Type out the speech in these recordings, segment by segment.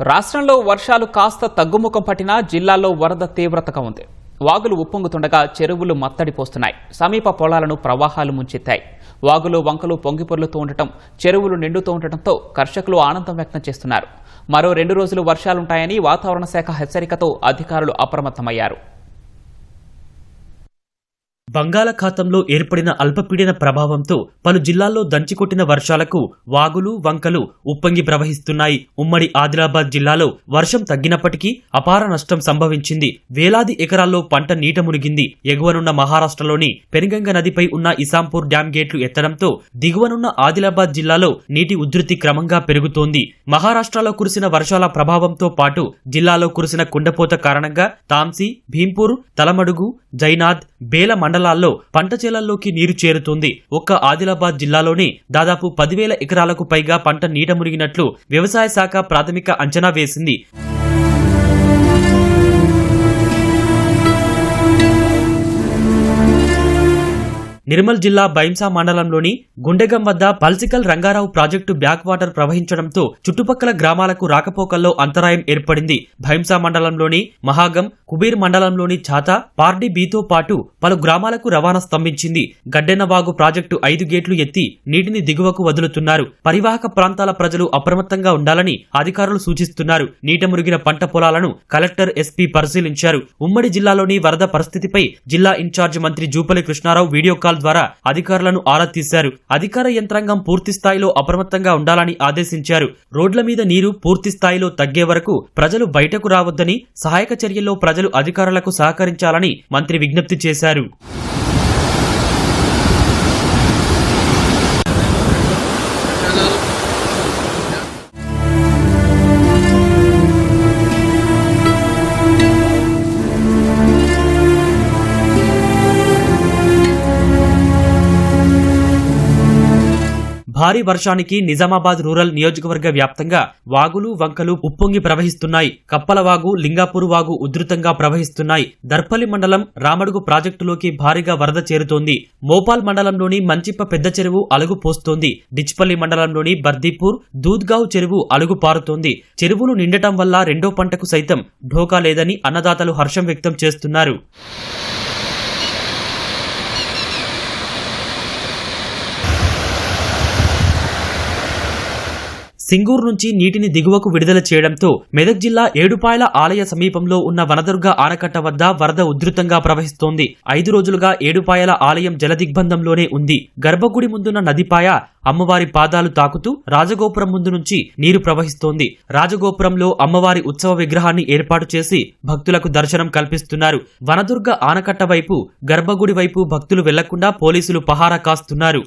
రాష్ట్రంలో వర్షాలు కాస్త తగ్గుముఖం పట్టినా జిల్లాలో వరద తీవ్రతగా ఉంది. వాగులు ఉప్పొంగుతుండగా చెరువులు మత్తడి పోస్తున్నాయి. సమీప పొలాలను ప్రవాహాలు ముంచెత్తాయి. వాగులు వంకలు పొంగిపొర్లుతూ ఉండటం చెరువులు నిండుతూ ఉండటంతో కర్షకులు ఆనందం వ్యక్తం చేస్తున్నారు. మరో రెండు రోజులు వర్షాలుంటాయని వాతావరణ శాఖ హెచ్చరికతో అధికారులు అప్రమత్తమయ్యారు. బంగాళాఖాతంలో ఏర్పడిన అల్పపీడన ప్రభావంతో పలు జిల్లాల్లో దంచికొట్టిన వర్షాలకు వాగులు వంకలు ఉప్పొంగి ప్రవహిస్తున్నాయి. ఉమ్మడి ఆదిలాబాద్ జిల్లాలో వర్షం తగ్గినప్పటికీ అపార నష్టం సంభవించింది. వేలాది ఎకరాల్లో పంట నీట మునిగింది. ఎగువనున్న మహారాష్ట్రలోని పెనుగంగ నదిపై ఉన్న ఇసాంపూర్ డ్యాం గేట్లు ఎత్తడంతో దిగువనున్న ఆదిలాబాద్ జిల్లాలో నీటి ఉధృతి క్రమంగా పెరుగుతోంది. మహారాష్ట్రలో కురిసిన వర్షాల ప్రభావంతో పాటు జిల్లాలో కురిసిన కుండపోత కారణంగా తాంసీ భీంపూర్ తలమడుగు జైనాథ్ బేల మండల మండలాల్లో పంట చేలల్లోకి నీరు చేరుతుంది. ఒక్క ఆదిలాబాద్ జిల్లాలోనే దాదాపు పదివేల ఎకరాలకు పైగా పంట నీట మునిగినట్లు వ్యవసాయ శాఖ ప్రాథమిక అంచనా వేసింది. నిర్మల్ జిల్లా బైంసా మండలంలోని గుండెగం వద్ద Palsikal Rangarao project back water ప్రవహించడంతో చుట్టుపక్కల గ్రామాలకు రాకపోకల్లో అంతరాయం ఏర్పడింది. భైంసా మండలంలోని మహాగం కుబీర్ మండలంలోని ఛాతా పార్డీ బీతో పాటు పలు గ్రామాలకు రవాణా స్తంభించింది. గడ్డెన్నవాగు ప్రాజెక్టు ఐదు గేట్లు ఎత్తి నీటిని దిగువకు వదులుతున్నారు. పరివాహక ప్రాంతాల ప్రజలు అప్రమత్తంగా ఉండాలని అధికారులు సూచిస్తున్నారు. నీట మురిగిన పంట పొలాలను కలెక్టర్ ఎస్పీ పరిశీలించారు. ఉమ్మడి జిల్లాలోని వరద పరిస్థితిపై జిల్లా ఇన్ఛార్జ్ మంత్రి జూపల్లి కృష్ణారావు వీడియో కాల్ ద్వారా అధికారులను ఆరా తీశారు. అధికార యంత్రాంగం పూర్తి స్థాయిలో అప్రమత్తంగా ఉండాలని ఆదేశించారు. రోడ్ల మీద నీరు పూర్తి స్థాయిలో తగ్గే వరకు ప్రజలు బయటకు రావద్దని సహాయక చర్యల్లో ప్రజలు అధికారులకు సహకరించాలని మంత్రి విజ్ఞప్తి చేశారు. భారీ వర్షానికి నిజామాబాద్ రూరల్ నియోజకవర్గ వ్యాప్తంగా వాగులు వంకలు ఉప్పొంగి ప్రవహిస్తున్నాయి. కప్పలవాగు లింగాపూర్ వాగు ఉధృతంగా ప్రవహిస్తున్నాయి. దర్పల్లి మండలం రామడుగు ప్రాజెక్టులోకి భారీగా వరద చేరుతోంది. మోపాల్ మండలంలోని మంచిప్ప పెద్ద చెరువు అలుగు పోస్తోంది. డిచ్పల్లి మండలంలోని బర్దీపూర్ దూద్గావ్ చెరువు అలుగు పారుతోంది. చెరువులు నిండటం వల్ల రెండో పంటకు సైతం ఢోకా లేదని అన్నదాతలు హర్షం వ్యక్తం చేస్తున్నారు. సింగూరు నుంచి నీటిని దిగువకు విడుదల చేయడంతో మెదక్ జిల్లా ఏడుపాయల ఆలయ సమీపంలో ఉన్న వనదుర్గ ఆనకట్ట వద్ద వరద ఉధృతంగా ప్రవహిస్తోంది. ఐదు రోజులుగా ఏడుపాయల ఆలయం జలదిగ్బంధంలోనే ఉంది. గర్భగుడి ముందున్న నదిపాయ అమ్మవారి పాదాలు తాకుతూ రాజగోపురం ముందు నుంచి నీరు ప్రవహిస్తోంది. రాజగోపురంలో అమ్మవారి ఉత్సవ విగ్రహాన్ని ఏర్పాటు చేసి భక్తులకు దర్శనం కల్పిస్తున్నారు. వనదుర్గ ఆనకట్ట వైపు గర్భగుడి వైపు భక్తులు వెళ్ళకుండా పోలీసులు పహారా కాస్తున్నారు.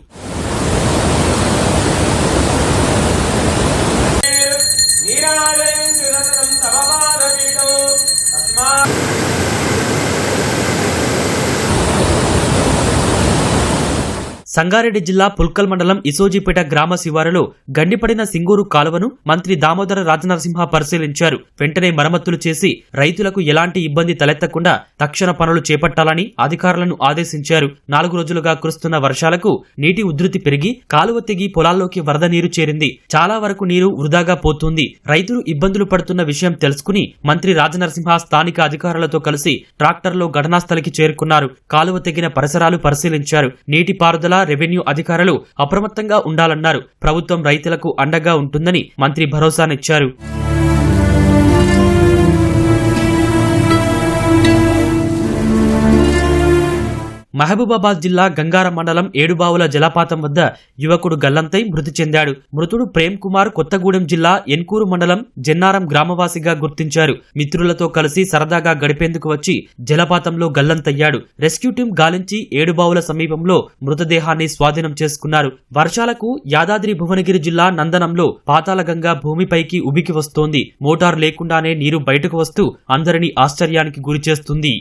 సంగారెడ్డి జిల్లా పుల్కల్ మండలం ఇసోజీపేట గ్రామ శివారులో గండిపడిన సింగూరు కాలువను మంత్రి దామోదర రాజనరసింహ పరిశీలించారు. వెంటనే మరమ్మతులు చేసి రైతులకు ఎలాంటి ఇబ్బంది తలెత్తకుండా తక్షణ పనులు చేపట్టాలని అధికారులను ఆదేశించారు. నాలుగు రోజులుగా కురుస్తున్న వర్షాలకు నీటి ఉధృతి పెరిగి కాలువ తెగి పొలాల్లోకి వరద నీరు చేరింది. చాలా వరకు నీరు వృధాగా పోతుంది. రైతులు ఇబ్బందులు పడుతున్న విషయం తెలుసుకుని మంత్రి రాజనరసింహ స్థానిక అధికారులతో కలిసి ట్రాక్టర్లో ఘటనాస్థలికి చేరుకున్నారు. కాలువ తెగిన పరిసరాలు పరిశీలించారు. నీటిపారుదల రెవెన్యూ అధికారులు అప్రమత్తంగా ఉండాలన్నారు. ప్రభుత్వం రైతులకు అండగా ఉంటుందని మంత్రి భరోసానిచ్చారు. మహబూబాబాద్ జిల్లా గంగారం మండలం ఏడుబావుల జలపాతం వద్ద యువకుడు గల్లంతై మృతి చెందాడు. మృతుడు ప్రేమ్ కుమార్ కొత్తగూడెం జిల్లా ఎన్కూరు మండలం జెన్నారం గ్రామవాసిగా గుర్తించారు. మిత్రులతో కలిసి సరదాగా గడిపేందుకు వచ్చి జలపాతంలో గల్లంతయ్యాడు. రెస్క్యూ టీం గాలించి ఏడుబావుల సమీపంలో మృతదేహాన్ని స్వాధీనం చేసుకున్నారు. వర్షాలకు యాదాద్రి భువనగిరి జిల్లా నందనంలో పాతాళగంగా భూమిపైకి ఉబికి వస్తోంది. మోటార్ లేకుండానే నీరు బయటకు వస్తూ అందరినీ ఆశ్చర్యానికి గురిచేస్తుంది.